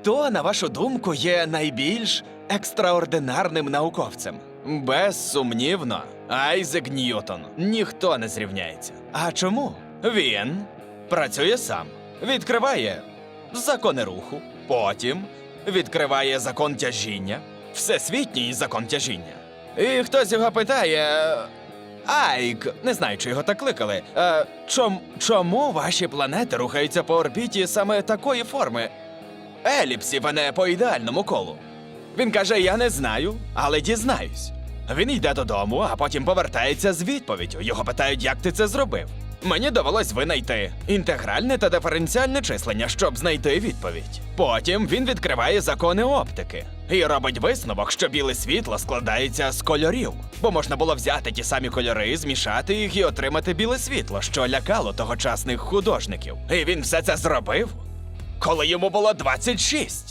Хто, на вашу думку, є найбільш екстраординарним науковцем? Безсумнівно, Айзек Ньютон. Ніхто не зрівняється. А чому? Він працює сам, відкриває закони руху, потім відкриває закон тяжіння, всесвітній закон тяжіння. І хтось його питає. Айк, не знаю, чи його так кликали. Е, чом, чому ваші планети рухаються по орбіті саме такої форми? Еліпсів, а не по ідеальному колу. Він каже: Я не знаю, але дізнаюсь. Він йде додому, а потім повертається з відповіддю. Його питають, як ти це зробив. Мені довелось винайти інтегральне та диференціальне числення, щоб знайти відповідь. Потім він відкриває закони оптики і робить висновок, що біле світло складається з кольорів, бо можна було взяти ті самі кольори, змішати їх і отримати біле світло, що лякало тогочасних художників. І він все це зробив, коли йому було 26.